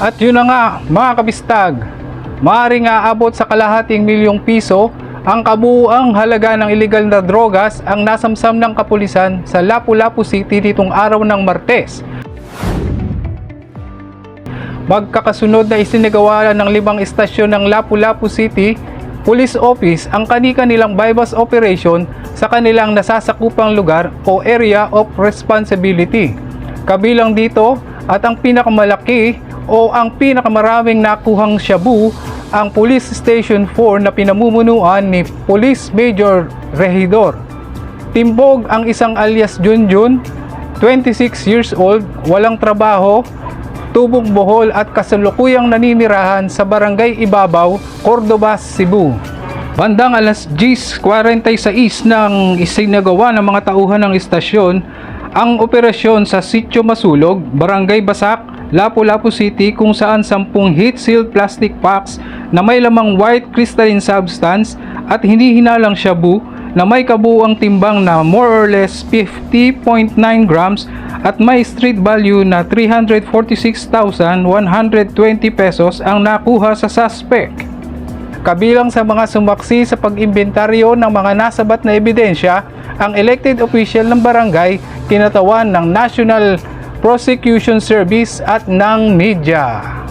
At yun na nga mga kabistag, maaaring aabot sa kalahating milyong piso ang kabuuang halaga ng illegal na drogas ang nasamsam ng kapulisan sa Lapu-Lapu City nitong araw ng Martes. Magkakasunod na isinagawa ng limang istasyon ng Lapu-Lapu City Police Office ang kani-kanilang bypass operation sa kanilang nasasakupang lugar o area of responsibility. Kabilang dito at ang pinakamalaki o ang pinakamaraming nakuhang shabu ang Police Station 4 na pinamumunuan ni Police Major Regidor. Timbog ang isang alias Junjun, 26 years old, walang trabaho, tubong Bohol at kasalukuyang naninirahan sa Barangay Ibabaw, Cordoba, Cebu. Bandang alas 10.46 ng isinagawa ng mga tauhan ng istasyon ang operasyon sa Sitio Masulog, Barangay Basak, Lapu-Lapu City kung saan 10 heat-sealed plastic packs na may lamang white crystalline substance at hinihinalang shabu na may kabuuang timbang na more or less 50.9 grams at may street value na 346,120 pesos ang nakuha sa suspect. Kabilang sa mga sumaksi sa pag-imbentaryo ng mga nasabat na ebidensya, ang elected official ng barangay, kinatawan ng National Prosecution Service at ng media.